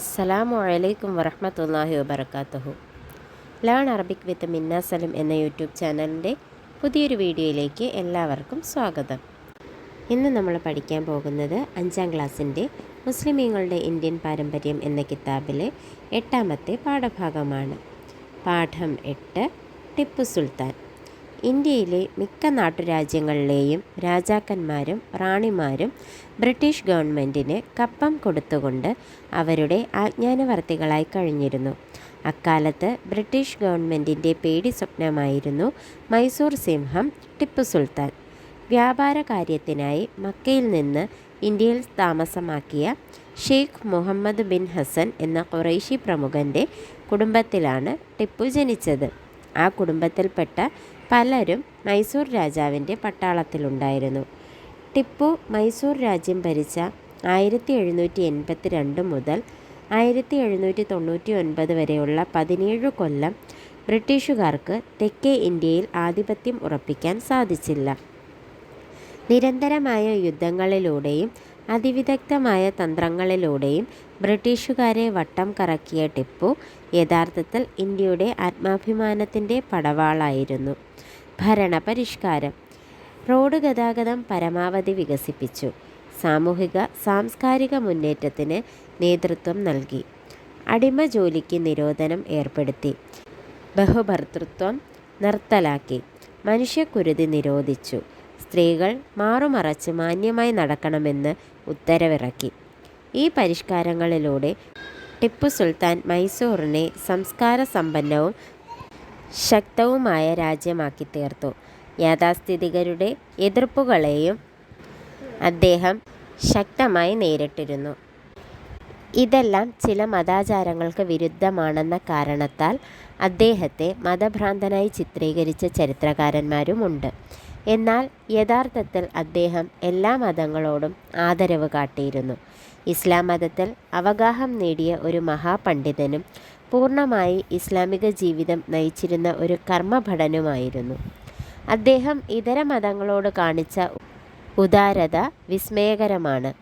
അസ്സലാമു അലൈക്കും വറഹമത്തല്ലാഹി വബർക്കാത്തുഹു ലേൺ അറബിക് വിത്ത് മിന്ന സലിം എന്ന യൂട്യൂബ് ചാനലിന്റെ പുതിയൊരു വീഡിയോയിലേക്ക് എല്ലാവർക്കും സ്വാഗതം. ഇന്ന് നമ്മൾ പഠിക്കാൻ പോകുന്നത് അഞ്ചാം ക്ലാസ്സിന്റെ മുസ്ലിമീങ്ങളുടെ ഇന്ത്യൻ പാരമ്പര്യം എന്ന കിതാബിലെ എട്ടാമത്തെ പാഠഭാഗമാണ്. പാഠം എട്ട് ടിപ്പു സുൽത്താൻ. ഇന്ത്യയിലെ മിക്ക നാട്ടുരാജ്യങ്ങളിലെയും രാജാക്കന്മാരും റാണിമാരും ബ്രിട്ടീഷ് ഗവൺമെന്റിന് കപ്പം കൊടുത്തുകൊണ്ട് അവരുടെ ആജ്ഞാനവർത്തികളായി കഴിഞ്ഞിരുന്നു. അക്കാലത്ത് ബ്രിട്ടീഷ് ഗവൺമെന്റിന്റെ പേടി സ്വപ്നമായിരുന്നു മൈസൂർ സിംഹം ടിപ്പു സുൽത്താൻ. വ്യാപാര കാര്യത്തിനായി മക്കയിൽ നിന്ന് ഇന്ത്യയിൽ താമസമാക്കിയ ഷെയ്ഖ് മുഹമ്മദ് ബിൻ ഹസൻ എന്ന ഖുറൈശി പ്രമുഖന്റെ കുടുംബത്തിലാണ് ടിപ്പു ജനിച്ചത്. ആ കുടുംബത്തിൽപ്പെട്ട പലരും മൈസൂർ രാജാവിന്റെ പട്ടാളത്തിലുണ്ടായിരുന്നു. ടിപ്പു മൈസൂർ രാജ്യം ഭരിച്ച ആയിരത്തി എഴുന്നൂറ്റി എൺപത്തി രണ്ട് മുതൽ ആയിരത്തി എഴുന്നൂറ്റി തൊണ്ണൂറ്റി ഒൻപത് വരെയുള്ള പതിനേഴ് കൊല്ലം ബ്രിട്ടീഷുകാർക്ക് തെക്കേ ഇന്ത്യയിൽ ആധിപത്യം ഉറപ്പിക്കാൻ സാധിച്ചില്ല. നിരന്തരമായ യുദ്ധങ്ങളിലൂടെയും അതിവിദഗ്ധമായ തന്ത്രങ്ങളിലൂടെയും ബ്രിട്ടീഷുകാരെ വട്ടം കറക്കിയ ടിപ്പു യഥാർത്ഥത്തിൽ ഇന്ത്യയുടെ ആത്മാഭിമാനത്തിന്റെ പടവാളായിരുന്നു. ഭരണപരിഷ്കാരം. റോഡ് ഗതാഗതം പരമാവധി വികസിപ്പിച്ചു. സാമൂഹിക സാംസ്കാരിക മുന്നേറ്റത്തിന് നേതൃത്വം നൽകി. അടിമ ജോലിക്ക് നിരോധനം ഏർപ്പെടുത്തി. ബഹുഭർത്തൃത്വം നിർത്തലാക്കി. മനുഷ്യക്കുരുതി നിരോധിച്ചു. സ്ത്രീകൾ മാറുമറച്ച് മാന്യമായി നടക്കണമെന്ന് ഉത്തരവിറക്കി. ഈ പരിഷ്കാരങ്ങളിലൂടെ ടിപ്പു സുൽത്താൻ മൈസൂറിനെ സംസ്കാര സമ്പന്നവും ശക്തവുമായ രാജ്യമാക്കി തീർത്തു യാഥാസ്ഥിതികരുടെ എതിർപ്പുകളെയും അദ്ദേഹം ശക്തമായി നേരിട്ടിരുന്നു. ഇതെല്ലാം ചില മതാചാരങ്ങൾക്ക് വിരുദ്ധമാണെന്ന കാരണത്താൽ അദ്ദേഹത്തെ മതഭ്രാന്തനായി ചിത്രീകരിച്ച ചരിത്രകാരന്മാരുമുണ്ട്. എന്നാൽ യഥാർത്ഥത്തിൽ അദ്ദേഹം എല്ലാ മതങ്ങളോടും ആദരവ് കാട്ടിയിരുന്നു. ഇസ്ലാം മതത്തിൽ അവഗാഹം നേടിയ ഒരു മഹാപണ്ഡിതനും പൂർണമായി ഇസ്ലാമിക ജീവിതം നയിച്ചിരുന്ന ഒരു കർമ്മഭടനുമായിരുന്നു. അദ്ദേഹം ഇതര മതങ്ങളോട് കാണിച്ച ഉദാരത വിസ്മയകരമാണ്.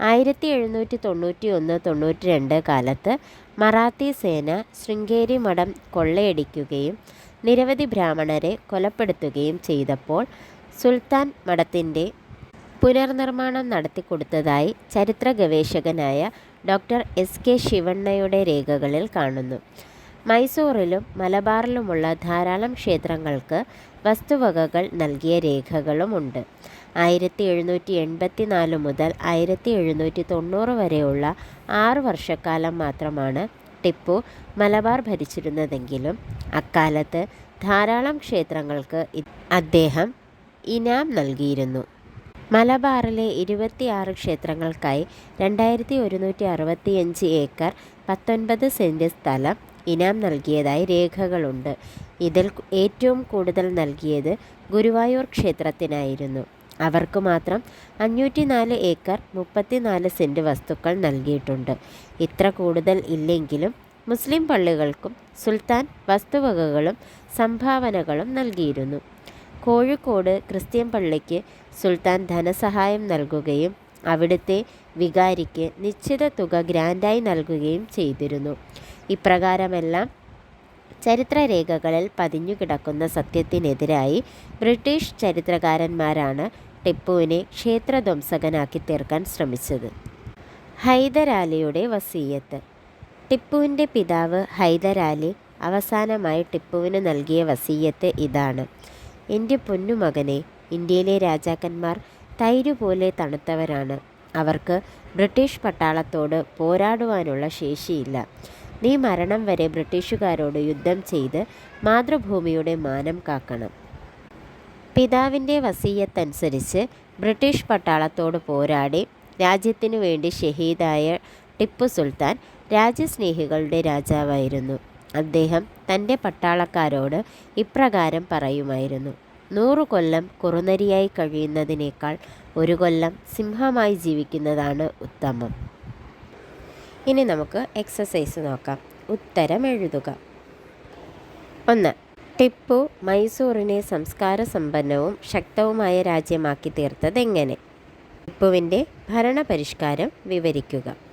ആയിരത്തി എഴുന്നൂറ്റി തൊണ്ണൂറ്റി ഒന്ന് തൊണ്ണൂറ്റി രണ്ട് കാലത്ത് മറാത്തി സേന ശൃംഗേരി മഠം കൊള്ളയടിക്കുകയും നിരവധി ബ്രാഹ്മണരെ കൊലപ്പെടുത്തുകയും ചെയ്തപ്പോൾ സുൽത്താൻ മഠത്തിന്റെ പുനർനിർമ്മാണം നടത്തിക്കൊടുത്തതായി ചരിത്ര ഗവേഷകനായ ഡോക്ടർ എസ് കെ ശിവണ്ണയുടെ രേഖകളിൽ കാണുന്നു. മൈസൂറിലും മലബാറിലുമുള്ള ധാരാളം ക്ഷേത്രങ്ങൾക്ക് വസ്തുവകകൾ നൽകിയ രേഖകളുമുണ്ട്. ആയിരത്തി എഴുന്നൂറ്റി എൺപത്തി നാല് മുതൽ ആയിരത്തി എഴുന്നൂറ്റി തൊണ്ണൂറ് വരെയുള്ള ആറ് വർഷക്കാലം മാത്രമാണ് ടിപ്പു മലബാർ ഭരിച്ചിരുന്നതെങ്കിലും അക്കാലത്ത് ധാരാളം ക്ഷേത്രങ്ങൾക്ക് അദ്ദേഹം ഇനാം നൽകിയിരുന്നു. മലബാറിലെ ഇരുപത്തിയാറ് ക്ഷേത്രങ്ങൾക്കായി രണ്ടായിരത്തി ഒരുന്നൂറ്റി അറുപത്തിയഞ്ച് ഏക്കർ പത്തൊൻപത് സെന്റ് സ്ഥലം ഇനാം നൽകിയതായി രേഖകളുണ്ട്. ഇതിൽ ഏറ്റവും കൂടുതൽ നൽകിയത് ഗുരുവായൂർ ക്ഷേത്രത്തിനായിരുന്നു. അവർക്ക് മാത്രം അഞ്ഞൂറ്റി നാല് ഏക്കർ മുപ്പത്തിനാല് സെന്റ് വസ്തുക്കൾ നൽകിയിട്ടുണ്ട്. ഇത്ര കൂടുതൽ ഇല്ലെങ്കിലും മുസ്ലിം പള്ളികൾക്കും സുൽത്താൻ വസ്തുവകകളും സംഭാവനകളും നൽകിയിരുന്നു. കോഴിക്കോട് ക്രിസ്ത്യൻ പള്ളിക്ക് സുൽത്താൻ ധനസഹായം നൽകുകയും അവിടുത്തെ വികാരിക്ക് നിശ്ചിത തുക ഗ്രാൻഡായി നൽകുകയും ചെയ്തിരുന്നു. ഇപ്രകാരമെല്ലാം ചരിത്രരേഖകളിൽ പതിഞ്ഞുകിടക്കുന്ന സത്യത്തിനെതിരായി ബ്രിട്ടീഷ് ചരിത്രകാരന്മാരാണ് ടിപ്പുവിനെ ക്ഷേത്രധ്വംസകനാക്കി തീർക്കാൻ ശ്രമിച്ചത്. ഹൈദരാലിയുടെ വസീയത്ത് ടിപ്പുവിന്റെ പിതാവ് ഹൈദരാലി അവസാനമായി ടിപ്പുവിന് നൽകിയ വസീയത്ത് ഇതാണ്. എന്റെ പൊന്നുമകനെ ഇന്ത്യയിലെ രാജാക്കന്മാർ തൈര് പോലെ തണുത്തവരാണ്. അവർക്ക് ബ്രിട്ടീഷ് പട്ടാളത്തോട് പോരാടുവാനുള്ള ശേഷിയില്ല. നീ മരണം വരെ ബ്രിട്ടീഷുകാരോട് യുദ്ധം ചെയ്ത് മാതൃഭൂമിയുടെ മാനം കാക്കണം. പിതാവിന്റെ വസീയത്തനുസരിച്ച് ബ്രിട്ടീഷ് പട്ടാളത്തോട് പോരാടി രാജ്യത്തിനു വേണ്ടി ഷഹീദായ ടിപ്പു സുൽത്താൻ രാജ്യസ്നേഹികളുടെ രാജാവായിരുന്നു. അദ്ദേഹം തന്റെ പട്ടാളക്കാരോട് ഇപ്രകാരം പറയുമായിരുന്നു. നൂറു കൊല്ലം കുറുനരിയായി കഴിയുന്നതിനേക്കാൾ ഒരു കൊല്ലം സിംഹമായി ജീവിക്കുന്നതാണ് ഉത്തമം ഇനി നമുക്ക് എക്സസൈസ് നോക്കാം. ഉത്തരം എഴുതുക. ഒന്ന്. ടിപ്പു മൈസൂറിനെ സംസ്കാര സമ്പന്നവും ശക്തവുമായ രാജ്യമാക്കി തീർത്തതെങ്ങനെ? ടിപ്പുവിന്റെ ഭരണപരിഷ്കാരം വിവരിക്കുക.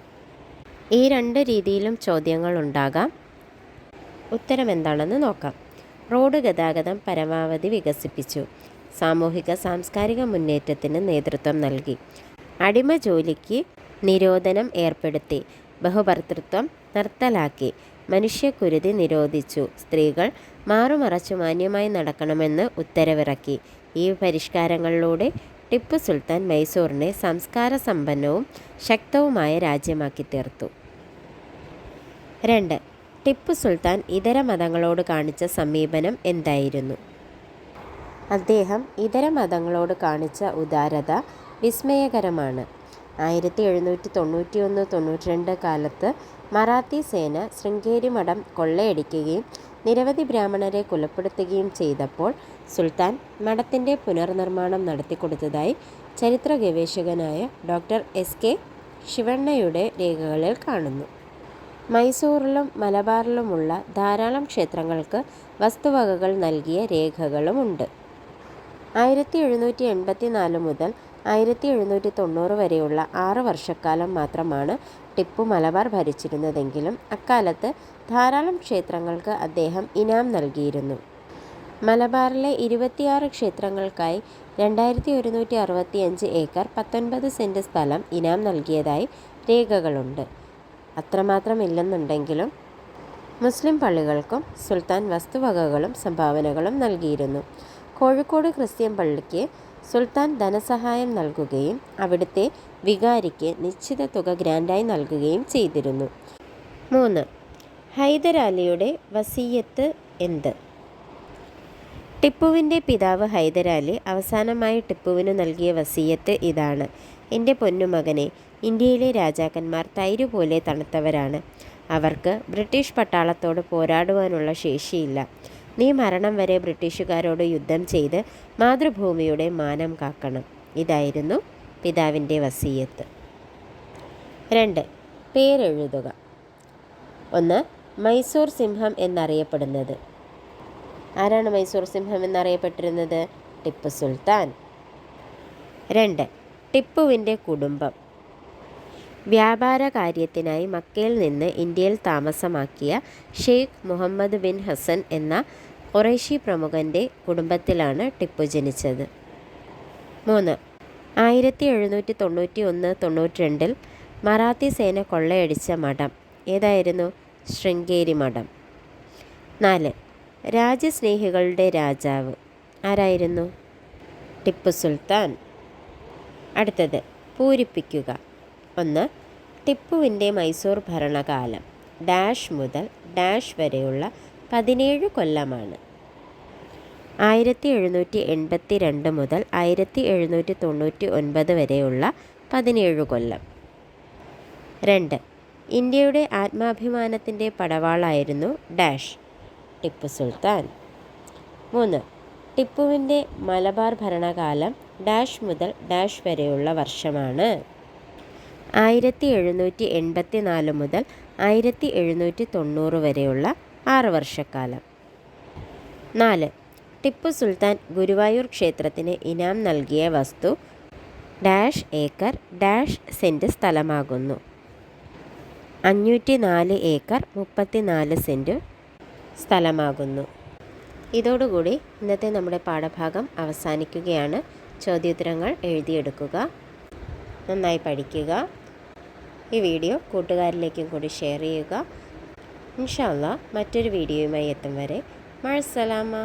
ഈ രണ്ട് രീതിയിലും ചോദ്യങ്ങൾ ഉണ്ടാകാം ഉത്തരം എന്താണെന്ന് നോക്കാം. റോഡ് ഗതാഗതം പരമാവധി വികസിപ്പിച്ചു. സാമൂഹിക സാംസ്കാരിക മുന്നേറ്റത്തിന് നേതൃത്വം നൽകി. അടിമ ജോലിക്ക് നിരോധനം ഏർപ്പെടുത്തി. ബഹുഭർത്തൃത്വം നിർത്തലാക്കി. മനുഷ്യക്കുരുതി നിരോധിച്ചു. സ്ത്രീകൾ മാറുമറച്ചു മാന്യമായി നടക്കണമെന്ന് ഉത്തരവിറക്കി. ഈ പരിഷ്കാരങ്ങളിലൂടെ ടിപ്പു സുൽത്താൻ മൈസൂറിനെ സംസ്കാര സമ്പന്നവും ശക്തവുമായ രാജ്യമാക്കി തീർത്തു. രണ്ട്. ടിപ്പു സുൽത്താൻ ഇതര മതങ്ങളോട് കാണിച്ച സമീപനം എന്തായിരുന്നു? അദ്ദേഹം ഇതര മതങ്ങളോട് കാണിച്ച ഉദാരത വിസ്മയകരമാണ്. ആയിരത്തി എഴുന്നൂറ്റി തൊണ്ണൂറ്റി ഒന്ന് തൊണ്ണൂറ്റി രണ്ട് കാലത്ത് മറാത്തി സേന ശൃംഗേരി മഠം കൊള്ളയടിക്കുകയും നിരവധി ബ്രാഹ്മണരെ കൊലപ്പെടുത്തുകയും ചെയ്തപ്പോൾ സുൽത്താൻ മഠത്തിന്റെ പുനർനിർമ്മാണം നടത്തിക്കൊടുത്തതായി ചരിത്ര ഗവേഷകനായ ഡോക്ടർ എസ് കെ ശിവണ്ണയുടെ രേഖകളിൽ കാണുന്നു. മൈസൂറിലും മലബാറിലുമുള്ള ധാരാളം ക്ഷേത്രങ്ങൾക്ക് വസ്തുവകകൾ നൽകിയ രേഖകളുമുണ്ട്. ആയിരത്തി എഴുന്നൂറ്റി എൺപത്തി നാല് മുതൽ ആയിരത്തി എഴുന്നൂറ്റി തൊണ്ണൂറ് വരെയുള്ള ആറ് വർഷക്കാലം മാത്രമാണ് ടിപ്പു മലബാർ ഭരിച്ചിരുന്നതെങ്കിലും അക്കാലത്ത് ധാരാളം ക്ഷേത്രങ്ങൾക്ക് അദ്ദേഹം ഇനാം നൽകിയിരുന്നു. മലബാറിലെ ഇരുപത്തിയാറ് ക്ഷേത്രങ്ങൾക്കായി രണ്ടായിരത്തി ഒരുന്നൂറ്റി അറുപത്തിയഞ്ച് ഏക്കർ പത്തൊൻപത് സെന്റ് സ്ഥലം ഇനാം നൽകിയതായി രേഖകളുണ്ട്. അത്രമാത്രം ഇല്ലെന്നുണ്ടെങ്കിലും മുസ്ലിം പള്ളികൾക്കും സുൽത്താൻ വസ്തുവകകളും സംഭാവനകളും നൽകിയിരുന്നു. കോഴിക്കോട് ക്രിസ്ത്യൻ പള്ളിക്ക് സുൽത്താൻ ധനസഹായം നൽകുകയും അവിടുത്തെ വികാരിക്ക് നിശ്ചിത തുക ഗ്രാൻഡായി നൽകുകയും ചെയ്തിരുന്നു. മൂന്ന്. ഹൈദരാലിയുടെ വസീയത്ത് എന്ത്? ടിപ്പുവിന്റെ പിതാവ് ഹൈദരാലി അവസാനമായി ടിപ്പുവിന് നൽകിയ വസീയത്ത് ഇതാണ്. എന്റെ പൊന്നുമകനെ ഇന്ത്യയിലെ രാജാക്കന്മാർ തൈര് പോലെ തണുത്തവരാണ്. അവർക്ക് ബ്രിട്ടീഷ് പട്ടാളത്തോട് പോരാടുവാനുള്ള ശേഷിയില്ല. നീ മരണം വരെ ബ്രിട്ടീഷുകാരോട് യുദ്ധം ചെയ്ത് മാതൃഭൂമിയുടെ മാനം കാക്കണം. ഇതായിരുന്നു പിതാവിന്റെ വസീയത്ത്. രണ്ട് പേരെഴുതുക. ഒന്ന് മൈസൂർ സിംഹം എന്നറിയപ്പെടുന്നത്. ആരാണ് മൈസൂർ സിംഹം എന്നറിയപ്പെട്ടിരുന്നത്? ടിപ്പു സുൽത്താൻ. രണ്ട് ടിപ്പുവിന്റെ കുടുംബം. വ്യാപാര കാര്യത്തിനായി മക്കയിൽ നിന്ന് ഇന്ത്യയിൽ താമസമാക്കിയ ഷെയ്ഖ് മുഹമ്മദ് ബിൻ ഹസൻ എന്ന ഖുറൈശി പ്രമുഖന്റെ കുടുംബത്തിലാണ് ടിപ്പു ജനിച്ചത്. മൂന്ന്. ആയിരത്തി എഴുന്നൂറ്റി തൊണ്ണൂറ്റി ഒന്ന് തൊണ്ണൂറ്റി രണ്ടിൽ മറാത്തി സേന കൊള്ളയടിച്ച മഠം ഏതായിരുന്നു? ശൃംഗേരി മഠം. നാല്. രാജ്യസ്നേഹികളുടെ രാജാവ് ആരായിരുന്നു? ടിപ്പു സുൽത്താൻ. അടുത്തത്. പൂരിപ്പിക്കുക. ഒന്ന് ടിപ്പുവിന്റെ മൈസൂർ ഭരണകാലം ഡാഷ് മുതൽ ഡാഷ് വരെയുള്ള പതിനേഴ് കൊല്ലമാണ്. ആയിരത്തി എഴുന്നൂറ്റി എൺപത്തി രണ്ട് മുതൽ ആയിരത്തി എഴുന്നൂറ്റി തൊണ്ണൂറ്റി ഒൻപത് വരെയുള്ള പതിനേഴ് കൊല്ലം. രണ്ട് ഇന്ത്യയുടെ ആത്മാഭിമാനത്തിന്റെ പടവാളായിരുന്നു ഡാഷ് ടിപ്പു സുൽത്താൻ. മൂന്ന് ടിപ്പുവിന്റെ മലബാർ ഭരണകാലം ഡാഷ് മുതൽ ഡാഷ് വരെയുള്ള വർഷമാണ്. ആയിരത്തി എഴുന്നൂറ്റി എൺപത്തി നാല് മുതൽ ആയിരത്തി എഴുന്നൂറ്റി തൊണ്ണൂറ് വരെയുള്ള ആറ് വർഷക്കാലം. നാല്. ടിപ്പു സുൽത്താൻ ഗുരുവായൂർ ക്ഷേത്രത്തിന് ഇനാം നൽകിയ വസ്തു ഡാഷ് ഏക്കർ ഡാഷ് സെന്റ് സ്ഥലമാകുന്നു. അഞ്ഞൂറ്റി നാല് ഏക്കർ മുപ്പത്തി നാല് സെന്റ് സ്ഥലമാകുന്നു. ഇതോടുകൂടി ഇന്നത്തെ നമ്മുടെ പാഠഭാഗം അവസാനിക്കുകയാണ്. ചോദ്യോത്തരങ്ങൾ എഴുതിയെടുക്കുക. നന്നായി പഠിക്കുക. ഈ വീഡിയോ കൂട്ടുകാരിലേക്കും കൂടി ഷെയർ ചെയ്യുക. ഇൻഷാല്ല മറ്റൊരു വീഡിയോയുമായി എത്തും വരെ. മഴസലാമ